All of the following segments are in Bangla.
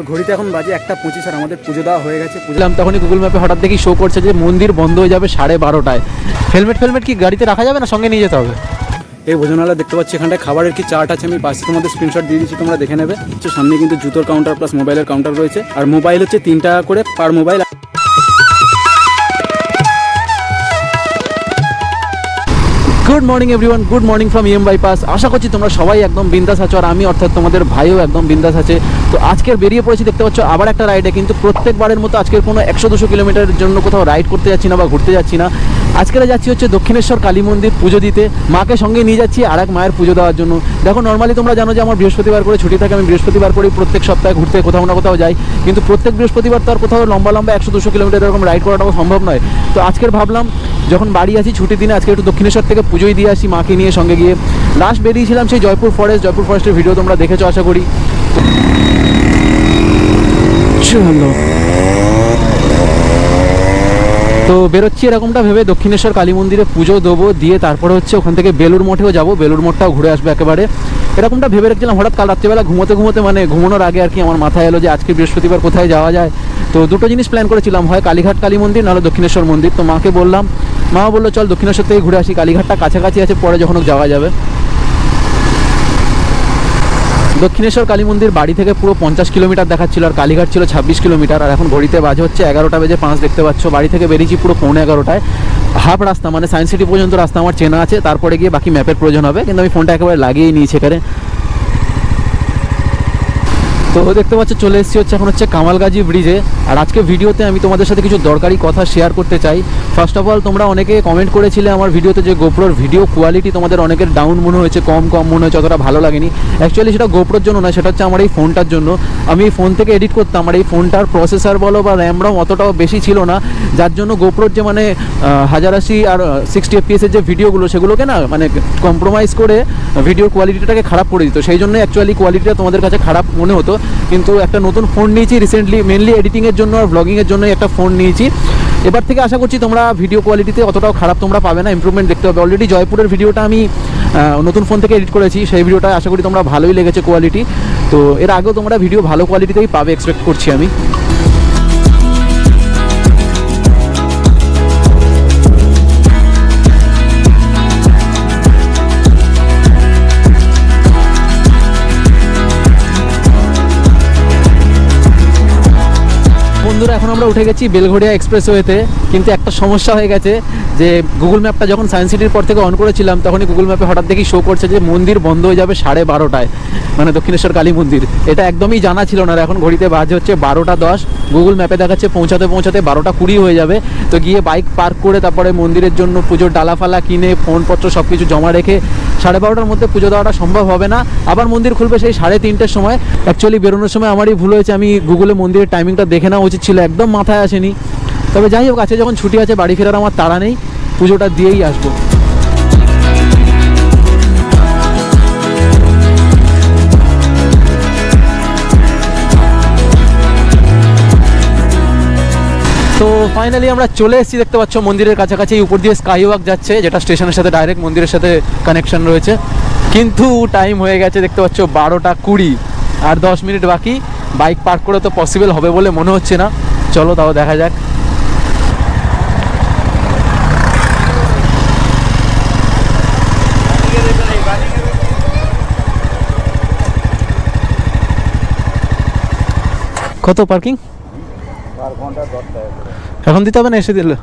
তো ঘড়িতে এখন বাজে একটা পঁচিশ আর আমাদের পুজো দেওয়া হয়ে গেছে। পুজোলাম তখনই গুগল ম্যাপে হঠাৎ দেখি শো করছে যে মন্দির বন্ধ হয়ে যাবে সাড়ে বারোটায়। হেলমেট ফেলমেট কি গাড়িতে রাখা যাবে না সঙ্গে নিয়ে যেতে হবে? এই ভোজনালয় দেখতে পাচ্ছি এখানটায় খাবারের কি চার্ট আছে? আমি পাশে তোমাদের স্ক্রিনশট দিয়ে দিচ্ছি তোমরা দেখে নেবে। হচ্ছে সামনে কিন্তু জুতোর কাউন্টার প্লাস মোবাইলের কাউন্টার রয়েছে। আর মোবাইল হচ্ছে তিন টাকা করে per mobile good morning everyone good morning from EM bypass আশা করছি তোমরা সবাই একদম বিন্দাস আছো আর আমি অর্থাৎ তোমাদের ভাইও একদম বিন্দাস আছে। তো আজকের বেরিয়ে পড়েছি, দেখতে পাচ্ছ, আবার একটা রাইডে কিন্তু প্রত্যেকবারের মতো আজকের কোনো একশো দুশো কিলোমিটারের জন্য কোথাও রাইড করতে যাচ্ছি না বা ঘুরতে যাচ্ছি না। আজকের যাচ্ছি হচ্ছে দক্ষিণেশ্বর কালী মন্দির পুজো দিতে। মাকে সঙ্গে নিয়ে যাচ্ছি আর এক মায়ের পুজো দেওয়ার জন্য। দেখো নর্মালি তোমরা জানো যে আমার বৃহস্পতিবার করে ছুটি থাকে, আমি বৃহস্পতিবার করেই প্রত্যেক সপ্তাহে ঘুরতে কোথাও না কোথাও যাই। কিন্তু প্রত্যেক বৃহস্পতিবার তো আর কোথাও লম্বা লম্বা একশো দুশো কিলোমিটার এরকম রাইড করাটাও সম্ভব নয়। তো আজকের ভাবলাম, যখন বাড়ি আছি ছুটির দিনে, আজকে একটু দক্ষিণেশ্বর থেকে পুজোই দিয়ে আসি মাকে নিয়ে সঙ্গে গিয়ে। লাস্ট বেরিয়েছিলাম সেই জয়পুর ফরেস্ট জয়পুর ফরেস্টের ভিডিও তোমরা দেখেছ, আশা করি। চলো। তো বেরোচ্ছি এরকমটা ভেবে দক্ষিণেশ্বর কালী মন্দিরে পুজো দেবো, দিয়ে তারপরে হচ্ছে ওখান থেকে বেলুর মঠেও যাব বেলুর মঠটাও ঘুরে আসব একেবারে। এরকমটা ভেবে রেখেছিলাম, হঠাৎ কাল রাত্রিবেলা ঘুমোতে ঘুমোতে মানে ঘুমানোর আগে আর কি আমার মাথায় এলো যে আজকে বৃহস্পতিবার কোথায় যাওয়া যায়। তো দুটো জিনিস প্ল্যান করেছিলাম, হয় কালীঘাট কালী মন্দির, নাহলে দক্ষিণেশ্বর মন্দির। তো মাকে বললাম মা বলল, চল দক্ষিণেশ্বর থেকে ঘুরে আসি, কালীঘাটটা কাছাকাছি আছে, পরে যখন যাওয়া যাবে। দক্ষিণেশ্বর কালী মন্দির বাড়ি থেকে পুরো পঞ্চাশ কিলোমিটার দেখাচ্ছিল, আর কালীঘাট ছিল ছাব্বিশ কিলোমিটার, আর এখন ঘড়িতে বাজে হচ্ছে এগারোটা বেজে পাঁচ দেখতে পাচ্ছ। বাড়ি থেকে বেরিয়েছি পুরো পৌনে এগারোটায়। হাফ রাস্তা মানে সায়েন্স সিটি পর্যন্ত রাস্তা আমার চেনা আছে, তারপরে গিয়ে বাকি ম্যাপের প্রয়োজন হবে, কিন্তু আমি ফোনটা একেবারে লাগিয়েই নিয়েছি এখানে। তো দেখতে পাচ্ছ, চলে এসেছি হচ্ছে এখন হচ্ছে কামালগাজি ব্রিজে আর আজকে ভিডিওতে আমি তোমাদের সাথে কিছু দরকারি কথা শেয়ার করতে চাই। ফার্স্ট অফ অল তোমরা অনেকে কমেন্ট করেছিলে আমার ভিডিওতে যে গোপ্রোর ভিডিও কোয়ালিটি তোমাদের অনেকের ডাউন মনে হয়েছে, কম কম মনে হয়েছে, অতটা ভালো লাগেনি। অ্যাকচুয়ালি সেটা গোপ্রোর জন্য না সেটা হচ্ছে আমার এই ফোনটার জন্য। আমি এই ফোন থেকে এডিট করতাম, আর এই ফোনটার প্রসেসর বলো বা র্যাম রম অতটাও বেশি ছিল না। যার জন্য গোপ্রোর যে মানে হাজার আশি আর সিক্সটি এফপিএসের যে ভিডিওগুলো সেগুলোকে না মানে কম্প্রোমাইজ করে ভিডিওর কোয়ালিটিটাকে খারাপ করে দিত। সেই জন্য অ্যাকচুয়ালি কোয়ালিটিটা তোমাদের কাছে খারাপ মনে হতো। কিন্তু একটা নতুন ফোন নিয়েছি রিসেন্টলি মেনলি এডিটিংয়ের জন্য আর ব্লগিংয়ের জন্য একটা ফোন নিয়েছি। এবার থেকে আশা করছি তোমরা ভিডিও কোয়ালিটিতে অতটাও খারাপ তোমরা পাবে না ইম্প্রুভমেন্ট দেখতে পাবে অলরেডি জয়পুরের ভিডিওটা আমি নতুন ফোন থেকে এডিট করেছি, সেই ভিডিওটা আশা করি তোমরা ভালোই লেগেছে কোয়ালিটি তো এর আগেও তোমরা ভিডিও ভালো কোয়ালিটিতেই পাবে এক্সপেক্ট করছি আমি। আমরা উঠে গেছি বেলঘড়িয়া এক্সপ্রেসওয়েতে কিন্তু একটা সমস্যা হয়ে গেছে। যে গুগল ম্যাপটা যখন সায়েন্স সিটির পর থেকে অন করেছিলাম, তখনই গুগল ম্যাপে হঠাৎ দেখি শো করছে যে মন্দির বন্ধ হয়ে যাবে সাড়ে বারোটায় মানে দক্ষিণেশ্বর কালী মন্দির। এটা একদমই জানা ছিল না এখন ঘড়িতে বাজে হচ্ছে বারোটা দশ গুগল ম্যাপে দেখাচ্ছে পৌঁছাতে পৌঁছাতে বারোটা কুড়ি হয়ে যাবে। তো গিয়ে বাইক পার্ক করে তারপরে মন্দিরের জন্য পুজোর ডালাফালা কিনে ফোনপত্র সব কিছু জমা রেখে সাড়ে বারোটার মধ্যে পুজো দেওয়াটা সম্ভব হবে না। আবার মন্দির খুলবে সেই সাড়ে তিনটের সময়। অ্যাকচুয়ালি বেরোনোর সময় আমারই ভুল হয়েছে, আমি গুগলে মন্দিরের টাইমিংটা দেখে নেওয়া উচিত ছিল, একদম মাথায় আসেনি। তবে যাই হোক আছে যখন ছুটি আছে, বাড়ি ফেরার আমার তাড়া নেই। পুজোটা দিয়েই আসব। তো ফাইনালি আমরা চলে এসেছি, দেখতে পাচ্ছ মন্দিরের কাছাকাছি উপর দিয়ে স্কাই ওয়াক যাচ্ছে, যেটা স্টেশনের সাথে ডাইরেক্ট মন্দিরের সাথে কানেকশন রয়েছে। কিন্তু টাইম হয়ে গেছে, দেখতে পাচ্ছ বারোটা কুড়ি আর দশ মিনিট বাকি। বাইক পার্ক করে তো পসিবল হবে বলে মনে হচ্ছে না। চলো তাও দেখা যাক। কত পার্কিং? এখন দিতে হবে না এসে দিলে?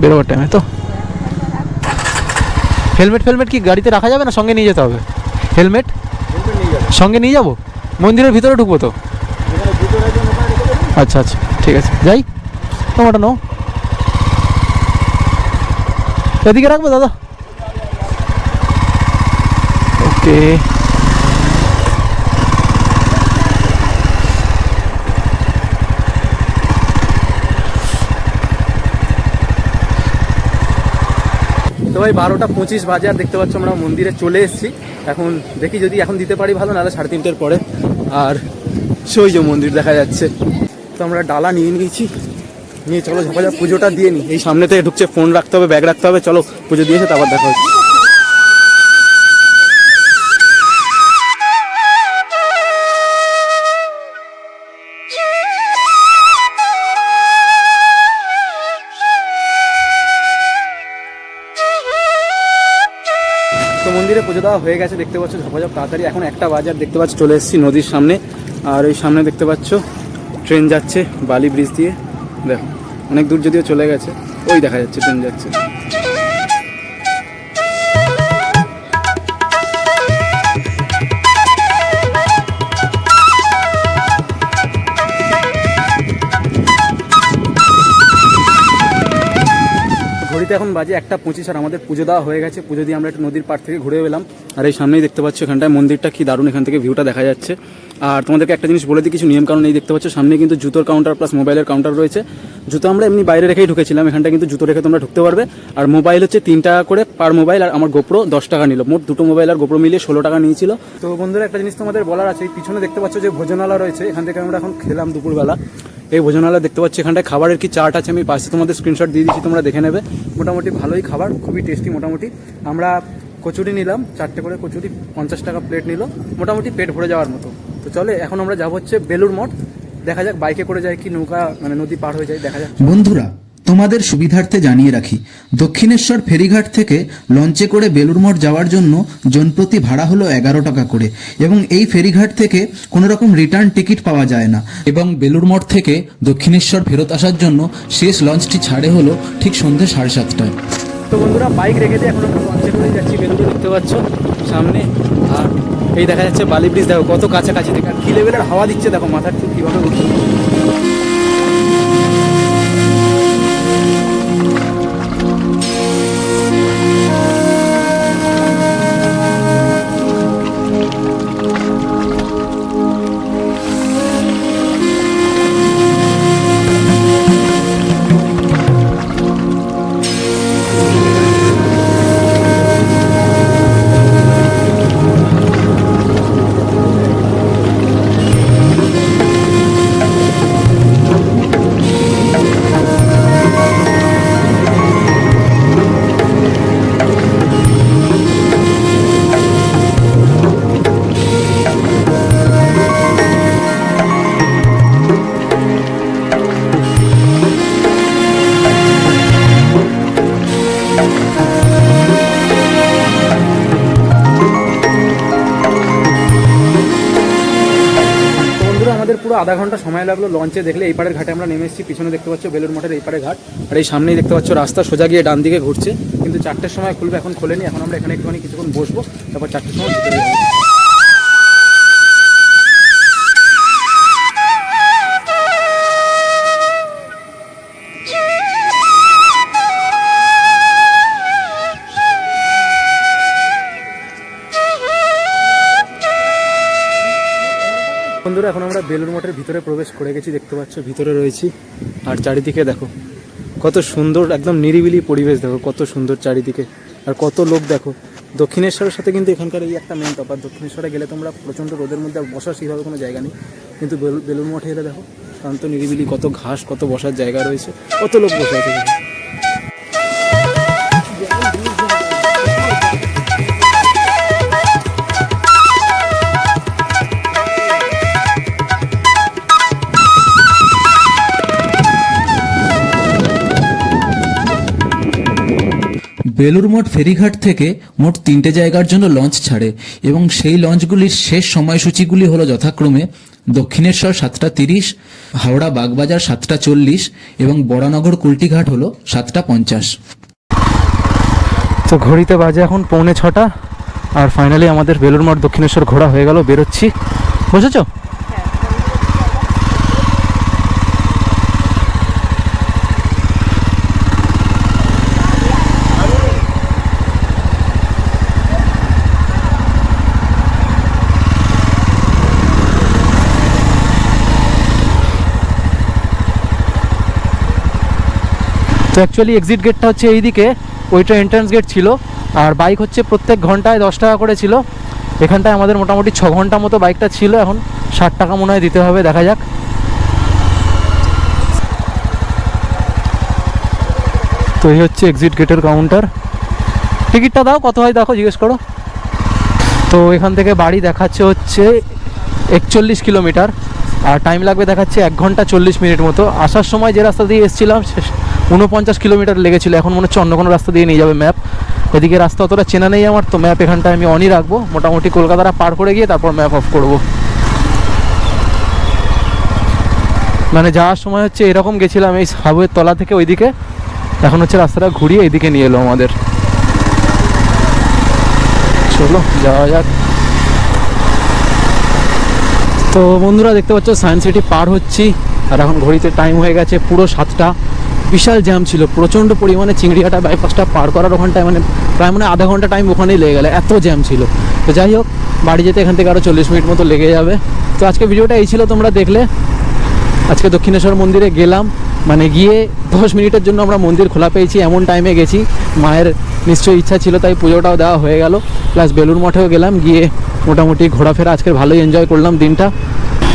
বেরোবার টাইমে তো। হেলমেট ফেলমেট কি গাড়িতে রাখা যাবে না সঙ্গে নিয়ে যেতে হবে? হেলমেট? সঙ্গে নিয়ে যাব? মন্দিরের ভিতরে ঢুকবো তো? আচ্ছা আচ্ছা ঠিক আছে। যাই তোমাটা নো এদিকে রাখব দাদা? ওকে। ভাই বারোটা পঁচিশ বাজার দেখতে পাচ্ছ আমরা মন্দিরে চলে এসেছি। এখন দেখি যদি এখন দিতে পারি ভালো, নাহলে সাড়ে তিনটের পরে। আর সই যে মন্দির দেখা যাচ্ছে। তো আমরা ডালা নিয়ে নিয়েছি। নিয়ে চলো ঝাপা পুজোটা দিয়ে নিই এই সামনে থেকে ঢুকছে ফোন রাখতে হবে ব্যাগ রাখতে হবে। চলো, পুজো দিয়েছে তারপর দেখা হচ্ছে। দেওয়া হয়ে গেছে, দেখতে পাচ্ছ ঝপাঝপ তাড়াতাড়ি। এখন একটা বাজার দেখতে পাচ্ছ, চলে এসেছি নদীর সামনে। আর ওই সামনে দেখতে পাচ্ছ, ট্রেন যাচ্ছে বালি ব্রিজ দিয়ে। দেখো, অনেক দূর যদিও চলে গেছে, ওই দেখা যাচ্ছে, ট্রেন যাচ্ছে। ঘড়িতে এখন বাজে একটা পঁচিশ আর আমাদের পুজো দেওয়া হয়ে গেছে। পুজো দিয়ে আমরা একটা নদীর পাড় থেকে ঘুরে এলাম। আর এই সামনেই দেখতে পাচ্ছি এখানটায় মন্দিরটা। কি দারুণ এখান থেকে ভিউটা দেখা যাচ্ছে। আর তোমাদেরকে একটা জিনিস বলে দিই, কিছু নিয়ম কারণ এই দেখতে পাচ্ছ, সামনে কিন্তু জুতোর কাউন্টার প্লাস মোবাইলের কাউন্টার রয়েছে। জুতো আমরা এমনি বাইরে রেখেই ঢুকেছিলাম, এখানটা কিন্তু জুতো রেখে তোমরা ঢুকতে পারবে। আর মোবাইল হচ্ছে তিন টাকা করে পার মোবাইল আর আমার গোপ্রো দশ টাকা নিল। মোট দুটো মোবাইল আর গোপ্রো মিলিয়ে ষোলো টাকা নিয়েছিল। তো বন্ধুরা, একটা জিনিস তোমাদের বলার আছে পিছনে দেখতে পাচ্ছ যে ভোজনালয় রয়েছে, এখান থেকে আমরা এখন খেলাম দুপুরবেলা। এই ভোজনালয় দেখতে পাচ্ছি, এখানটায় খাবারের কি চার্ট আছে, আমি পাশে তোমাদের স্ক্রিনশট দিয়ে দিচ্ছি, তোমরা দেখে নেবে। মোটামুটি ভালোই খাবার, খুবই টেস্টি মোটামুটি। আমরা কচুরি নিলাম, চারটে করে কচুরি, পঞ্চাশ টাকা প্লেট নিল। মোটামুটি পেট ভরে যাওয়ার মতো। তো চলে এখন আমরা যাব হচ্ছে বেলুর মঠ। দেখা যাক বাইকে করে যায় কি নৌকা মানে নদী পার হয়ে যায় দেখা যাক। বন্ধুরা তোমাদের সুবিধার্থে জানিয়ে রাখি দক্ষিণেশ্বর ফেরিঘাট থেকে লঞ্চে করে বেলুড়মঠ যাওয়ার জন্য জনপ্রতি ভাড়া হলো এগারো টাকা করে এবং এই ফেরিঘাট থেকে কোনো রকম রিটার্ন টিকিট পাওয়া যায় না। এবং বেলুড়মঠ থেকে দক্ষিণেশ্বর ফেরত আসার জন্য শেষ লঞ্চটি ছাড়ে হলো ঠিক সন্ধ্যে সাড়ে সাতটায়। তো বন্ধুরা বাইক রেখে দিয়ে এখন আমরা যাচ্ছে বেলুড়ে দেখতে পাচ্ছ সামনে। আর এই দেখা যাচ্ছে বালি ব্রিজ, দেখো কত কাছাকাছি। দেখো কি লেভেলের হাওয়া দিচ্ছে, দেখো মাথার ঠিক কীভাবে উঠছে। আমাদের পুরো আধা ঘণ্টা সময় লাগল লঞ্চে দেখলে। এই পাড়ের ঘাটে আমরা নেমে এসেছি, পিছনে দেখতে পাচ্ছ বেলুর মঠের এই পাড়ে ঘাট। আর এই সামনেই দেখতে পাচ্ছ রাস্তা, সোজা গিয়ে ডান দিকে ঘুরছে। কিন্তু চারটের সময় খুলবে, এখন খোলেনি। এখন আমরা এখানে একটুখানি কিছুক্ষণ বসবো, তারপর চারটের সময় ভিতরে বন্ধুরা, এখন আমরা বেলুর মঠের ভিতরে প্রবেশ করে গেছি, দেখতে পাচ্ছ, ভিতরে রয়েছি। আর চারিদিকে দেখো, কত সুন্দর, একদম নিরিবিলি পরিবেশ, দেখো, কত সুন্দর চারিদিকে। আর কত লোক, দেখো, দক্ষিণেশ্বরের সাথে কিন্তু এখানকার এই একটা মেন তফাৎ দক্ষিণেশ্বরে গেলে তোমরা প্রচণ্ড রোদের মধ্যে আর বসার সেইভাবে কোনো জায়গা নেই। কিন্তু বেলুর মঠে এলে, দেখো, শান্ত, নিরিবিলি, কত ঘাস, কত বসার জায়গা রয়েছে, কত লোক বসে আছে। দেখো। বেলুড়মঠ ফেরিঘাট থেকে মোট তিনটে জায়গার জন্য লঞ্চ ছাড়ে এবং সেই লঞ্চগুলির শেষ সময়সূচিগুলি হলো যথাক্রমে দক্ষিণেশ্বর সাতটা তিরিশ, হাওড়া বাগবাজার সাতটা চল্লিশ এবং বড়ানগর কুলটিঘাট হলো সাতটা পঞ্চাশ তো ঘড়িতে বাজে এখন পৌনে ছটা আর ফাইনালি আমাদের বেলুর মঠ দক্ষিণেশ্বর ঘোরা হয়ে গেল, বেরোচ্ছি বসেছো তো অ্যাকচুয়ালি এক্সিট গেটটা হচ্ছে এইদিকে। ওইটা এন্ট্রান্স গেট ছিল। আর বাইক হচ্ছে প্রত্যেক ঘন্টায় দশ টাকা করে ছিল। এখানটায় আমাদের মোটামুটি ছ ঘণ্টা মতো বাইকটা ছিল। এখন ষাট টাকা মনে হয় দিতে হবে, দেখা যাক। তো এই হচ্ছে এক্সিট গেটের কাউন্টার টিকিটটা দাও, কত হয় দেখো, জিজ্ঞেস করো। তো এখান থেকে বাড়ি দেখাচ্ছে হচ্ছে একচল্লিশ কিলোমিটার। আর টাইম লাগবে দেখাচ্ছে এক ঘণ্টা চল্লিশ মিনিট মতো। আসার সময় যে রাস্তা দিয়ে এসেছিলাম উনপঞ্চাশ কিলোমিটার লেগেছিল। এখন মনে হচ্ছে অন্য কোনো রাস্তা দিয়ে নিয়ে যাবে ম্যাপ এদিকে রাস্তা অতটা চেনা নেই আমার, তো ম্যাপ এখানটায় আমি অনই রাখব। মোটামুটি কলকাতাটা পার করে গিয়ে তারপর ম্যাপ অফ করব। মানে যাওয়ার সময় হচ্ছে এরকম গেছিলাম এই হাবুয়ের তলা থেকে ওইদিকে। এখন হচ্ছে রাস্তাটা ঘুরিয়ে এইদিকে নিয়ে এলো আমাদের। চলো, যাওয়া যাক। তো বন্ধুরা দেখতে পাচ্ছ, সায়েন্স সিটি পার হচ্ছি। আর এখন ঘড়িতে টাইম হয়ে গেছে পুরো সাতটা। বিশাল জ্যাম ছিল, প্রচণ্ড পরিমাণে চিংড়িয়াটা বাইপাসটা পার করার ওখানটায় মানে প্রায় মানে আধা ঘণ্টা টাইম ওখানেই লেগে গেলে, এত জ্যাম ছিল। তো যাই হোক, বাড়ি যেতে এখান থেকে আরও চল্লিশ মিনিট মতো লেগে যাবে। তো আজকে ভিডিওটা এই ছিল, তোমরা দেখলে। আজকে দক্ষিণেশ্বর মন্দিরে গেলাম মানে গিয়ে দশ মিনিটের জন্য আমরা মন্দির খোলা পেয়েছি, এমন টাইমে গেছি। মায়ের নিশ্চয়ই ইচ্ছা ছিল, তাই পুজোটাও দেওয়া হয়ে গেল। প্লাস বেলুর মঠেও গেলাম, গিয়ে মোটামুটি ঘোরাফেরা আজকে ভালোই এনজয় করলাম দিনটা।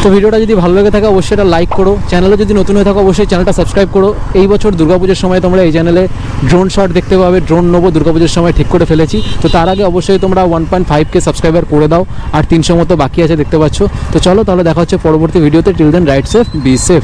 তো ভিডিওটা যদি ভালো লেগে থাকে, অবশ্যই এটা লাইক করো। চ্যানেলে যদি নতুন হয়ে থাকো, অবশ্যই চ্যানেলটা সাবস্ক্রাইব করো। এই বছর দুর্গাপুজোর সময় তোমরা এই চ্যানেলে ড্রোন শট দেখতে পাবে। ড্রোন নেব, দুর্গাপুজোর সময় ঠিক করে ফেলেছি। তো তার আগে অবশ্যই তোমরা ওয়ান পয়েন্ট ফাইভকে সাবস্ক্রাইবার করে দাও। আর তিনশো মতো বাকি আছে দেখতে পাচ্ছ। তো চলো তাহলে দেখা হচ্ছে পরবর্তী ভিডিওতে till then right safe be safe